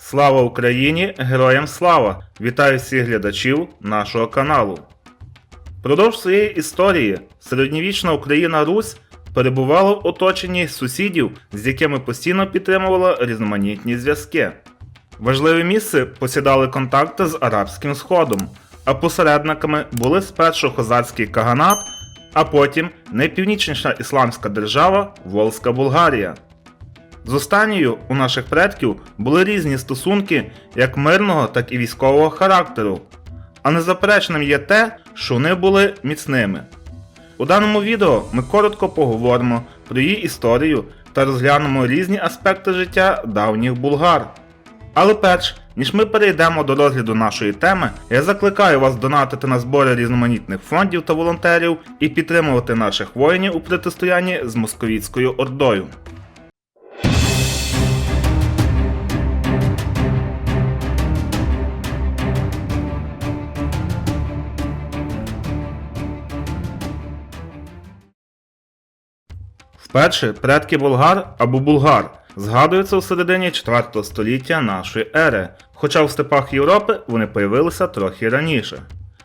Слава Україні! Героям слава! Вітаю всіх глядачів нашого каналу. Продовж своєї історії середньовічна Україна Русь перебувала в оточенні сусідів, з якими постійно підтримувала різноманітні зв'язки. Важливе місце посідали контакти з Арабським Сходом, а посередниками були спершу козацький каганат, а потім найпівнічніша ісламська держава Волзька Булгарія. З останньою у наших предків були різні стосунки як мирного, так і військового характеру. А незаперечним є те, що вони були міцними. У даному відео ми коротко поговоримо про її історію та розглянемо різні аспекти життя давніх булгар. Але перш ніж ми перейдемо до розгляду нашої теми, я закликаю вас донатити на збори різноманітних фондів та волонтерів і підтримувати наших воїнів у протистоянні з московітською ордою. Вперше предки болгар або булгар згадуються у середині 4 століття нашої ери, хоча в степах Європи вони появилися трохи раніше.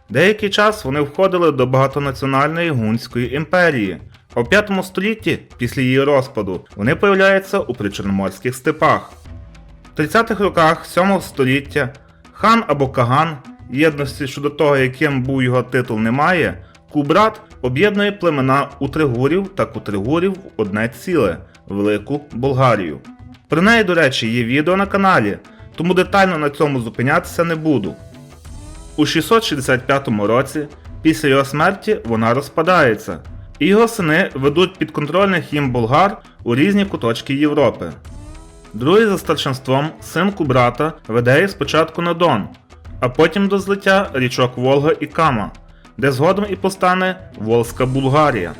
Деякий час вони входили до багатонаціональної гунської імперії, а в 5 столітті, після її розпаду, вони появляються у причорноморських степах. В 30-х роках 7 століття хан або каган, єдності щодо того, яким був його титул, немає, Кубрат об'єднує племена утригурів та кутригурів в одне ціле Велику Болгарію. Про неї, до речі, є відео на каналі, тому детально на цьому зупинятися не буду. У 665 році, після його смерті, вона розпадається, і його сини ведуть підконтрольних їм болгар у різні куточки Європи. Другий за старшинством син Кубрата веде їх спочатку на Дон, а потім до злиття річок Волга і Кама, де згодом і постане Волзька Булгарія.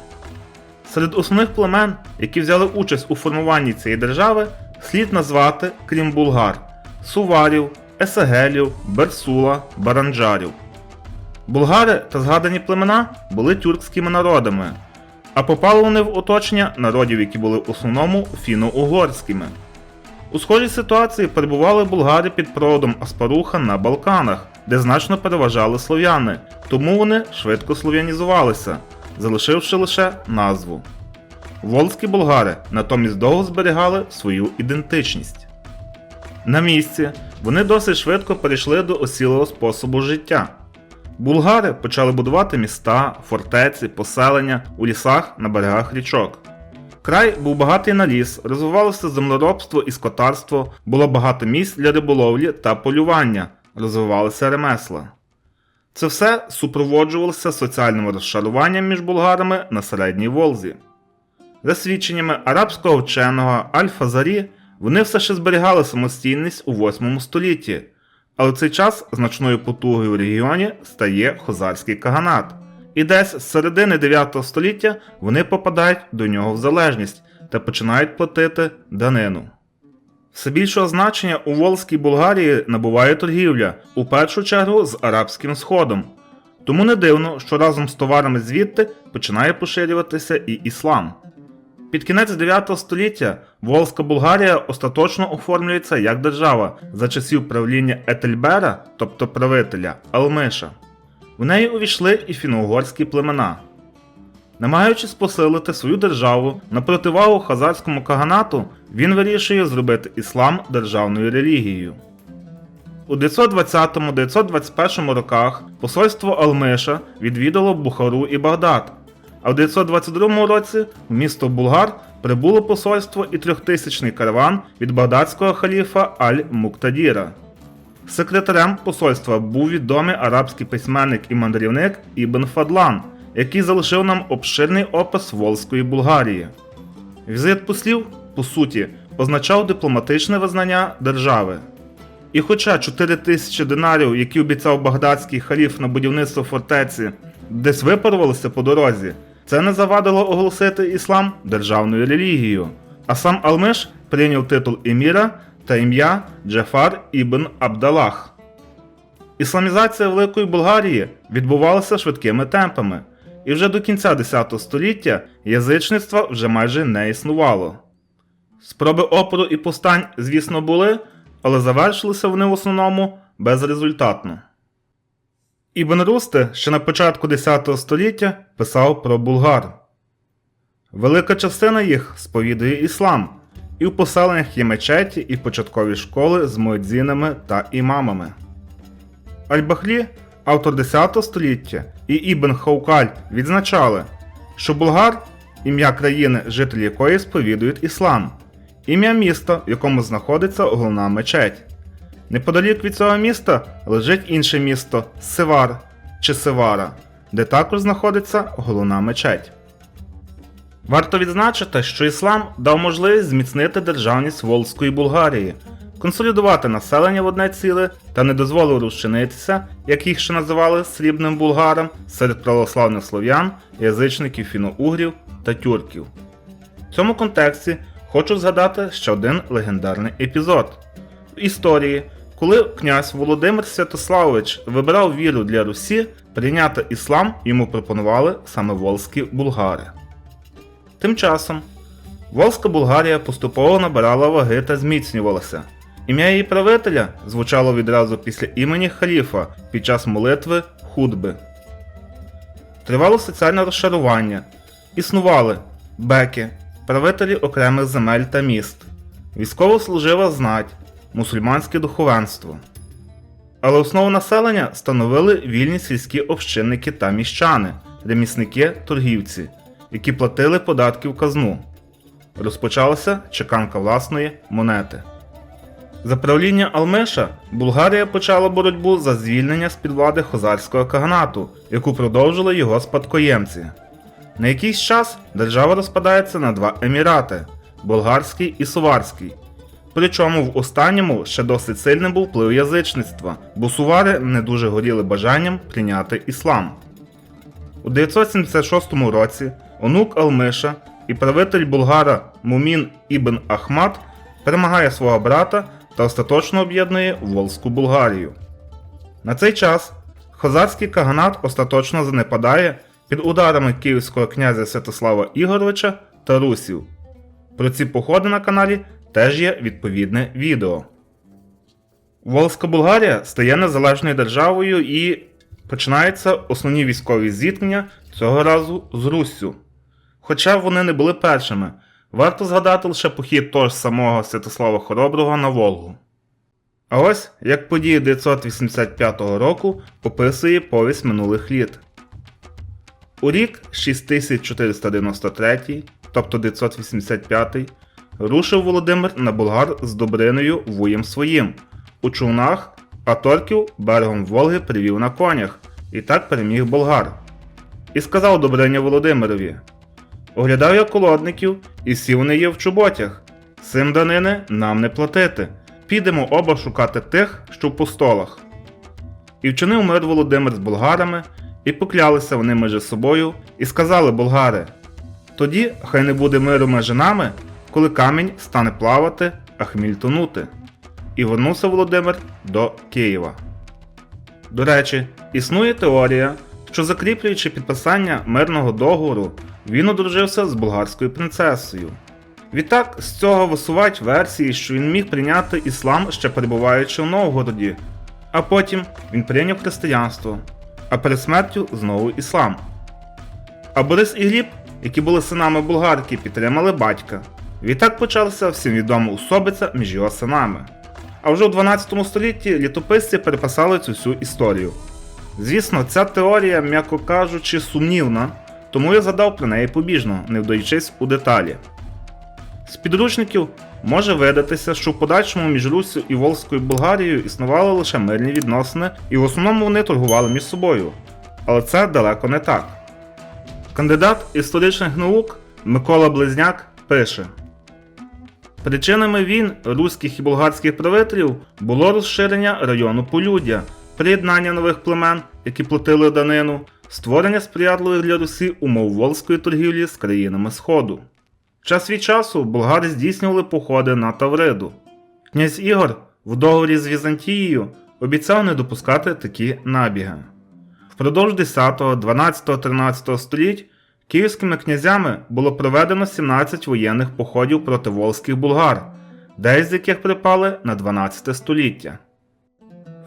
Серед основних племен, які взяли участь у формуванні цієї держави, слід назвати, крім булгар, суварів, есегелів, берсула, баранджарів. Булгари та згадані племена були тюркськими народами, а попали вони в оточення народів, які були в основному фіно-угорськими. У схожій ситуації перебували булгари під проводом Аспаруха на Балканах, де значно переважали слов'яни, тому вони швидко слов'янізувалися, залишивши лише назву. Волзькі булгари натомість довго зберігали свою ідентичність. На місці вони досить швидко перейшли до осілого способу життя. Булгари почали будувати міста, фортеці, поселення у лісах на берегах річок. Край був багатий на ліс, розвивалося землеробство і скотарство, було багато місць для риболовлі та полювання, розвивалися ремесла. Це все супроводжувалося соціальним розшаруванням між булгарами на середній Волзі. За свідченнями арабського вченого Аль-Фазарі, вони все ще зберігали самостійність у 8 столітті, але в цей час значною потугою в регіоні стає хозарський каганат. І десь з середини 9 століття вони попадають до нього в залежність та починають платити данину. Все більшого значення у Волзькій Болгарії набуває торгівля, у першу чергу з Арабським Сходом. Тому не дивно, що разом з товарами звідти починає поширюватися і іслам. Під кінець 9 століття Волзька Болгарія остаточно оформлюється як держава за часів правління Етельбера, тобто правителя Алмиша. В неї увійшли і фіно-угорські племена. Намагаючись посилити свою державу на противагу хазарському каганату, він вирішує зробити іслам державною релігією. У 920-921 роках посольство Алмиша відвідало Бухару і Багдад, а в 922 році в місто Булгар прибуло посольство і трьохтисячний караван від багдадського халіфа Аль-Муктадіра. Секретарем посольства був відомий арабський письменник і мандрівник Ібн Фадлан, який залишив нам обширний опис Волзької Булгарії. Візит послів, по суті, означав дипломатичне визнання держави. І хоча 4 тисячі динарів, які обіцяв багдадський халіф на будівництво фортеці, десь випарувалися по дорозі, це не завадило оголосити іслам державною релігією. А сам Алмиш прийняв титул еміра та ім'я Джафар ібн Абдалах. Ісламізація Великої Болгарії відбувалася швидкими темпами. і вже до кінця X століття язичництва вже майже не існувало. Спроби опору і повстань, звісно, були, але завершилися вони в основному безрезультатно. Ібн Русти ще на початку X століття писав про булгар. Велика частина їх сповідує іслам, і в поселеннях є мечеті і початкові школи з муедзінами та імамами. Аль-Бахлі, автор X століття, і Ібн Хаукаль відзначали, що Булгар ім'я країни, жителі якої сповідують іслам, ім'я міста, в якому знаходиться головна мечеть. Неподалік від цього міста лежить інше місто Севар чи Севара, де також знаходиться головна мечеть. Варто відзначити, що іслам дав можливість зміцнити державність Волзької Булгарії, консолідувати населення в одне ціле та не дозволив розчинитися, як їх ще називали срібним булгарам, серед православних слов'ян, язичників фіно-угрів та тюрків. В цьому контексті хочу згадати ще один легендарний епізод. В історії, коли князь Володимир Святославович вибирав віру для Русі, прийняти іслам йому пропонували саме волзькі булгари. Тим часом Волзька Булгарія поступово набирала ваги та зміцнювалася. Ім'я її правителя звучало відразу після імені халіфа під час молитви худби. Тривало соціальне розшарування. Існували беки, правителі окремих земель та міст, військовослужива знать, мусульманське духовенство. Але основу населення становили вільні сільські общинники та міщани, ремісники, торгівці, які платили податки в казну. Розпочалася чеканка власної монети. За правління Алмеша Булгарія почала боротьбу за звільнення з під влади хозарського каганату, яку продовжили його спадкоємці. На якийсь час держава розпадається на два емірати болгарський і суварський. Причому в останньому ще досить сильним був вплив язичництва, бо сувари не дуже горіли бажанням прийняти іслам. У 976 році онук Алмиша і правитель Булгара Мумін Ібн Ахмат перемагає свого брата та остаточно об'єднує Волзьку Булгарію. На цей час хозарський каганат остаточно занепадає під ударами київського князя Святослава Ігоровича та русів. Про ці походи на каналі теж є відповідне відео. Волзька Булгарія стає незалежною державою і починаються основні військові зіткнення цього разу з Руссю. Хоча вони не були першими, варто згадати лише похід того ж самого Святослава Хороброго на Волгу. А ось як події 985 року описує повість минулих літ. У рік 6493, тобто 985, рушив Володимир на Болгар з Добриною вуєм своїм у човнах, а торків берегом Волги привів на конях і так переміг болгар. І сказав Добриня Володимирові: Оглядав я колодників, і всі вони є в чоботях. Сим данини нам не платити. Підемо оба шукати тих, що в постолах. І вчинив мир Володимир з болгарами, і поклялися вони між собою, і сказали болгари: Тоді хай не буде миру між нами, коли камінь стане плавати, а хміль тонути. І вернувся Володимир до Києва. До речі, існує теорія, що закріплюючи підписання мирного договору, він одружився з болгарською принцесою. Відтак з цього висувають версії, що він міг прийняти іслам ще перебуваючи в Новгороді, а потім він прийняв християнство, а перед смертю знову іслам. А Борис і Гліб, які були синами болгарки, підтримали батька. Відтак почалася всім відома особиця між його синами. А вже у 12 столітті літописці переписали цю всю історію. Звісно, ця теорія, м'яко кажучи, сумнівна, тому я згадав про неї побіжно, не вдаючись у деталі. З підручників може видатися, що в подальшому між Руссю і Волзькою Болгарією існували лише мирні відносини, і в основному вони торгували між собою. Але це далеко не так. Кандидат історичних наук Микола Близняк пише: Причинами війн руських і болгарських правителів було розширення району полюддя, приєднання нових племен, які платили данину, створення сприятливих для Русі умов волзької торгівлі з країнами Сходу. Час від часу болгари здійснювали походи на Тавриду. Князь Ігор в договорі з Візантією обіцяв не допускати такі набіги. Впродовж 10, 12, 13 століть київськими князями було проведено 17 воєнних походів проти волзьких булгар, деякі з яких припали на 12 століття.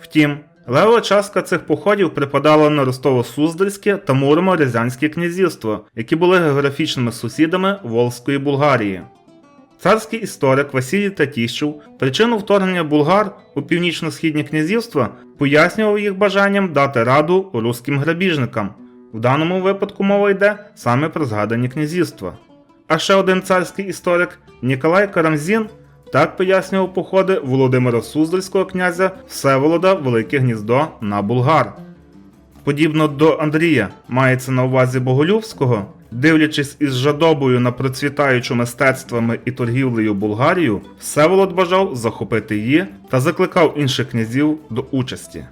Втім, лева частка цих походів припадала на Ростово-Суздальське та Муромо-Рязанське князівство, які були географічними сусідами Волзької Булгарії. Царський історик Василій Татіщев причину вторгнення булгар у північно-східні князівства пояснював їх бажанням дати раду руським грабіжникам. В даному випадку мова йде саме про згадані князівства. А ще один царський історик Ніколай Карамзін так пояснював походи Володимира Суздальського князя Всеволода Велике Гніздо на Булгар. Подібно до Андрія, мається на увазі Боголюбського, дивлячись із жадобою на процвітаючу мистецтвами і торгівлею Булгарію, Всеволод бажав захопити її та закликав інших князів до участі.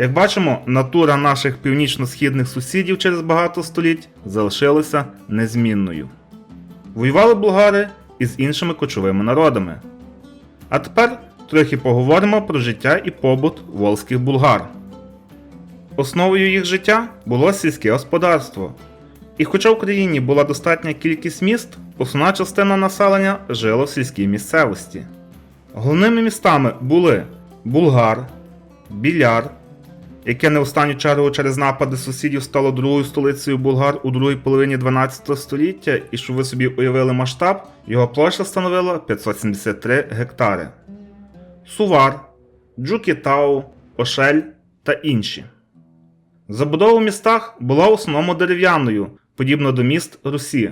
Як бачимо, натура наших північно-східних сусідів через багато століть залишилася незмінною. Воювали булгари із іншими кочовими народами. А тепер трохи поговоримо про життя і побут волзьких булгар. Основою їх життя було сільське господарство. І хоча в країні була достатня кількість міст, основна частина населення жила в сільській місцевості. Головними містами були Булгар, Біляр, яке не останню чергу через напади сусідів стало другою столицею Булгар у другій половині 12 століття, і щоб ви собі уявили масштаб, його площа становила 573 гектари. Сувар, Джукітау, Ошель та інші. Забудова в містах була в основному дерев'яною, подібно до міст Русі,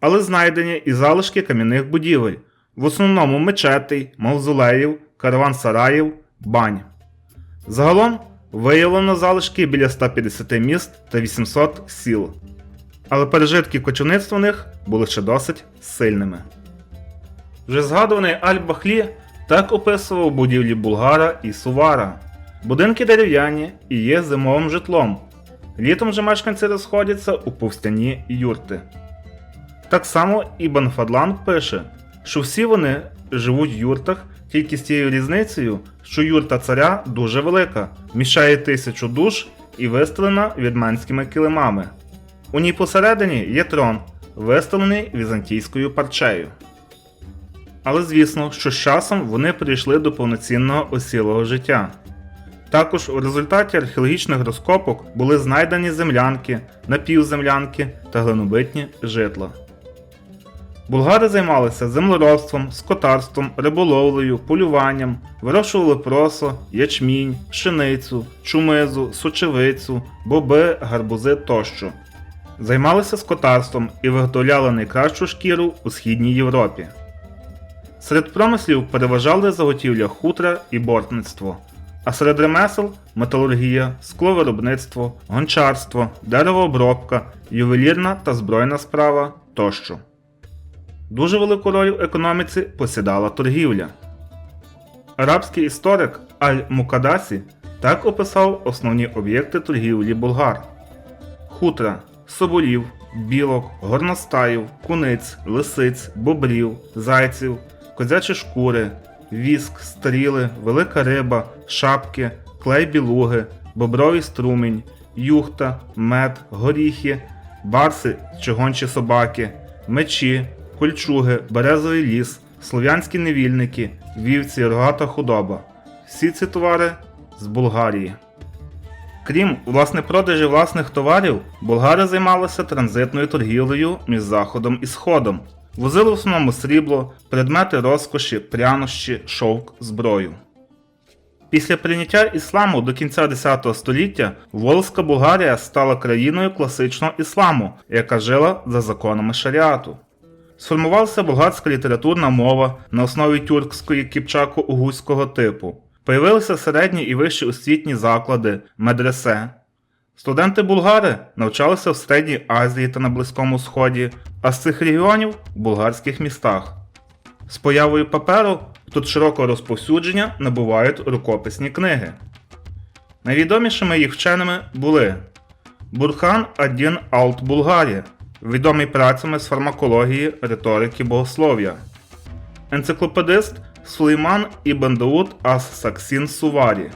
але знайдені і залишки кам'яних будівель, в основному мечетей, мавзолеїв, караван-сараїв, бань. Загалом виявлено залишки біля 150 міст та 800 сіл. Але пережитки кочівництва в них були ще досить сильними. Вже згадуваний Аль-Бахлі так описував будівлі Булгара і Сувара. Будинки дерев'яні і є зимовим житлом. Літом же мешканці розходяться у повстяні юрти. Так само Ібн Фадлан пише, що всі вони живуть в юртах тільки з тією різницею, що юрта царя дуже велика, вміщає тисячу душ і вистелена відменськими килимами. У ній посередині є трон, вистелений візантійською парчею. Але звісно, що з часом вони прийшли до повноцінного осілого життя. Також у результаті археологічних розкопок були знайдені землянки, напівземлянки та глинобитні житла. Булгари займалися землеробством, скотарством, риболовлею, полюванням, вирощували просо, ячмінь, пшеницю, чумизу, сочевицю, боби, гарбузи тощо. Займалися скотарством і виготовляли найкращу шкіру у Східній Європі. Серед промислів переважали заготівля хутра і бортництво, а серед ремесел металургія, скловиробництво, гончарство, деревообробка, ювелірна та збройна справа тощо. Дуже велику роль в економіці посідала торгівля. Арабський історик Аль-Мукадасі так описав основні об'єкти торгівлі булгар: хутра, соболів, білок, горностаїв, куниць, лисиць, бобрів, зайців, козячі шкури, віск, стріли, велика риба, шапки, клей білуги, бобровий струмінь, юхта, мед, горіхи, барси чи гончі собаки, мечі, кольчуги, березовий ліс, слов'янські невільники, вівці, рогата худоба. Всі ці товари з Болгарії. Крім власне продажі власних товарів, болгари займалися транзитною торгівлею між Заходом і Сходом. Возили в основному срібло, предмети розкоші, прянощі, шовк, зброю. Після прийняття ісламу до кінця X століття Волзька Болгарія стала країною класичного ісламу, яка жила за законами шаріату. Сформувалася болгарська літературна мова на основі тюркської кіпчако-угузького типу. Появилися середні і вищі освітні заклади, медресе. Студенти булгари навчалися в Середній Азії та на Близькому Сході, а з цих регіонів в булгарських містах. З появою паперу тут широкого розповсюдження набувають рукописні книги. Найвідомішими їх вченими були Бурхан Адін Алт Булгарі, відомий працями з фармакології, риторики богослов'я, енциклопедист Сулейман Ібн Дауд Ас Саксін Суварі,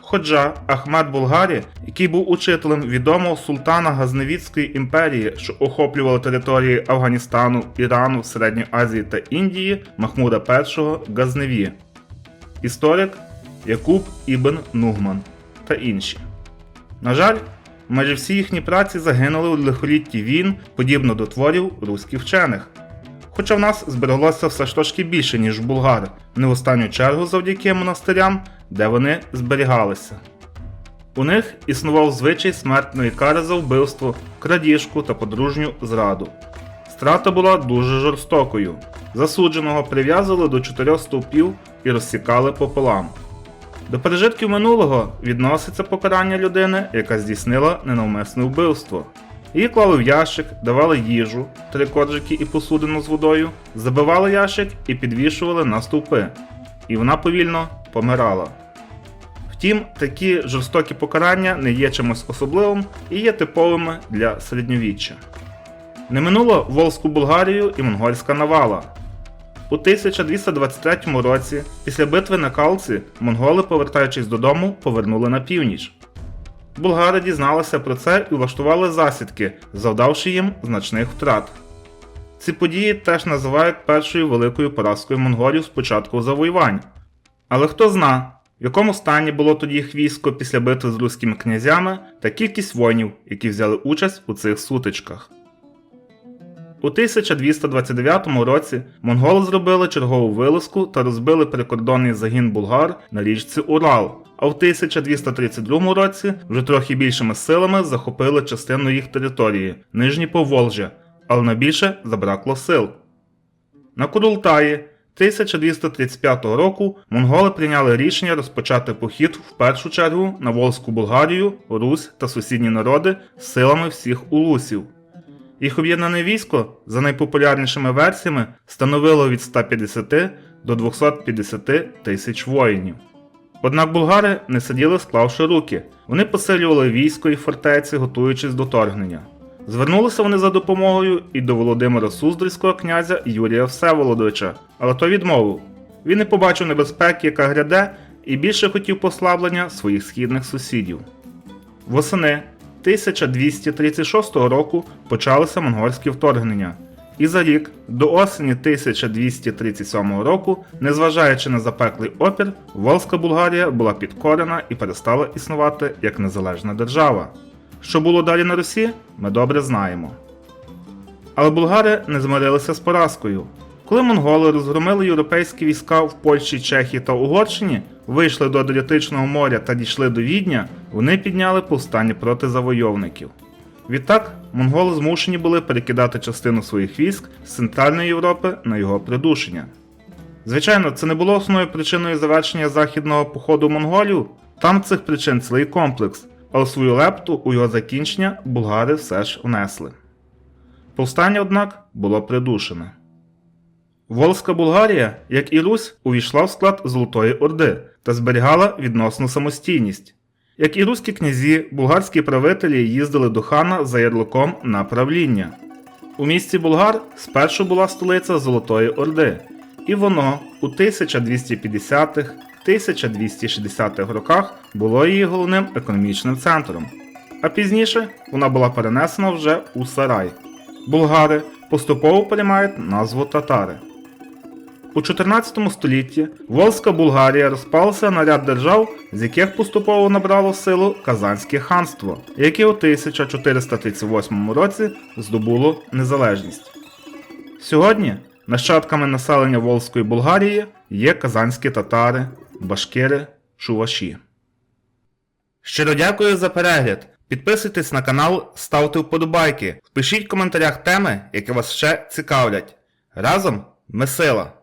Ходжа Ахмед Булгарі, який був учителем відомого султана Газневідської імперії, що охоплювала території Афганістану, Ірану, Середньої Азії та Індії Махмуда І Газневі, історик Якуб Ібн Нугман та інші. На жаль, майже всі їхні праці загинули у лихолітті війн, подібно до творів руських вчених. Хоча в нас збереглося все ж трошки більше, ніж в булгар, не в останню чергу завдяки монастирям, де вони зберігалися. У них існував звичай смертної кари за вбивство, крадіжку та подружню зраду. Страта була дуже жорстокою. Засудженого прив'язували до чотирьох стовпів і розсікали пополам. До пережитків минулого відноситься покарання людини, яка здійснила ненавмисне вбивство. Її клали в ящик, давали їжу, три коржики і посудину з водою, забивали ящик і підвішували на стовпи. І вона повільно помирала. Втім, такі жорстокі покарання не є чимось особливим і є типовими для середньовіччя. Не минуло Волзьку Булгарію і монгольська навала. У 1223 році, після битви на Калці, монголи, повертаючись додому, повернули на північ. Булгари дізналися про це і влаштували засідки, завдавши їм значних втрат. Ці події теж називають першою великою поразкою монголів з початку завоювань. Але хто зна, в якому стані було тоді їх військо після битви з руськими князями та кількість воїнів, які взяли участь у цих сутичках. У 1229 році монголи зробили чергову вилазку та розбили прикордонний загін булгар на річці Урал, а в 1232 році вже трохи більшими силами захопили частину їх території Нижні Поволжя, але на більше забракло сил. На Курултаї 1235 року монголи прийняли рішення розпочати похід в першу чергу на Волзьку Булгарію, Русь та сусідні народи силами всіх улусів. Їх об'єднане військо, за найпопулярнішими версіями, становило від 150 до 250 тисяч воїнів. Однак булгари не сиділи склавши руки, вони посилювали військо і фортеці, готуючись до торгнення. Звернулися вони за допомогою і до Володимира Суздальського князя Юрія Всеволодовича, але той відмовив. Він не побачив небезпеки, яка гряде, і більше хотів послаблення своїх східних сусідів. Восени 1236 року почалися монгольські вторгнення, і за рік до осені 1237 року, незважаючи на запеклий опір, Волзька Булгарія була підкорена і перестала існувати як незалежна держава. Що було далі на Русі, ми добре знаємо. Але булгари не змирилися з поразкою. Коли монголи розгромили європейські війська в Польщі, Чехії та Угорщині, вийшли до Адріатичного моря та дійшли до Відня, вони підняли повстання проти завойовників. Відтак, монголи змушені були перекидати частину своїх військ з Центральної Європи на його придушення. Звичайно, це не було основною причиною завершення західного походу монголів, там цих причин цілий комплекс, але свою лепту у його закінчення булгари все ж внесли. Повстання, однак, було придушене. Волзька Булгарія, як і Русь, увійшла в склад Золотої Орди та зберігала відносну самостійність. Як і руські князі, булгарські правителі їздили до хана за ярликом на правління. У місті Булгар спершу була столиця Золотої Орди, і воно у 1250-х 1260-х роках було її головним економічним центром. А пізніше вона була перенесена вже у Сарай. Булгари поступово приймають назву татари. У 14 столітті Волзька Булгарія розпалася на ряд держав, з яких поступово набрало силу Казанське ханство, яке у 1438 році здобуло незалежність. Сьогодні нащадками населення Волзької Булгарії є казанські татари, башкири, чуваші. Щиро дякую за перегляд. Підписуйтесь на канал, ставте вподобайки, пишіть в коментарях теми, які вас ще цікавлять. Разом ми сила!